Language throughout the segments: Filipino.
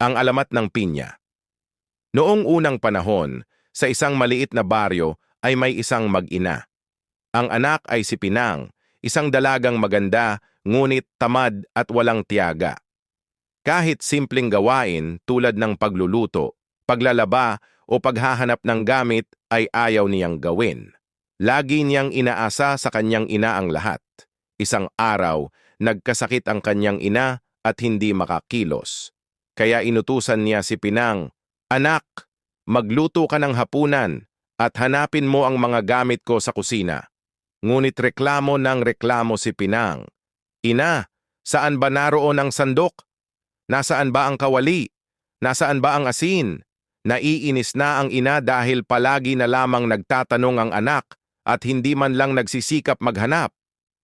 ang alamat ng pinya. Noong unang panahon, sa isang maliit na baryo ay may isang mag-ina. Ang anak ay si Pinang, isang dalagang maganda, ngunit tamad at walang tiyaga. Kahit simpleng gawain tulad ng pagluluto, paglalaba o paghahanap ng gamit ay ayaw niyang gawin. Lagi niyang inaasa sa kanyang ina ang lahat. Isang araw, nagkasakit ang kanyang ina at hindi makakilos. Kaya inutusan niya si Pinang, Anak, magluto ka ng hapunan at hanapin mo ang mga gamit ko sa kusina. Ngunit reklamo ng reklamo si Pinang. Ina, saan ba naroon ang sandok? Nasaan ba ang kawali? Nasaan ba ang asin? Naiinis na ang ina dahil palagi na lamang nagtatanong ang anak at hindi man lang nagsisikap maghanap.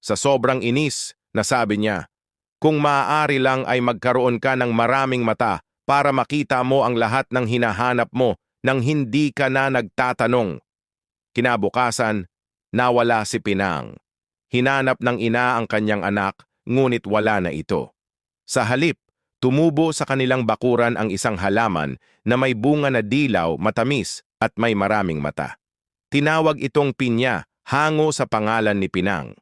Sa sobrang inis, nasabi niya, Kung maaari lang ay magkaroon ka ng maraming mata para makita mo ang lahat ng hinahanap mo nang hindi ka na nagtatanong. Kinabukasan, nawala si Pinang. Hinanap ng ina ang kanyang anak, ngunit wala na ito. Sa halip, tumubo sa kanilang bakuran ang isang halaman na may bunga na dilaw, matamis at may maraming mata. Tinawag itong pinya, hango sa pangalan ni Pinang.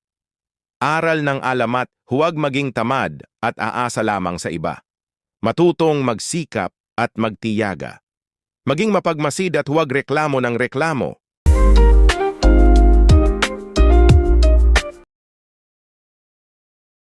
Aral ng alamat, huwag maging tamad at aasa lamang sa iba. Matutong magsikap at magtiyaga. Maging mapagmasid at huwag reklamo ng reklamo.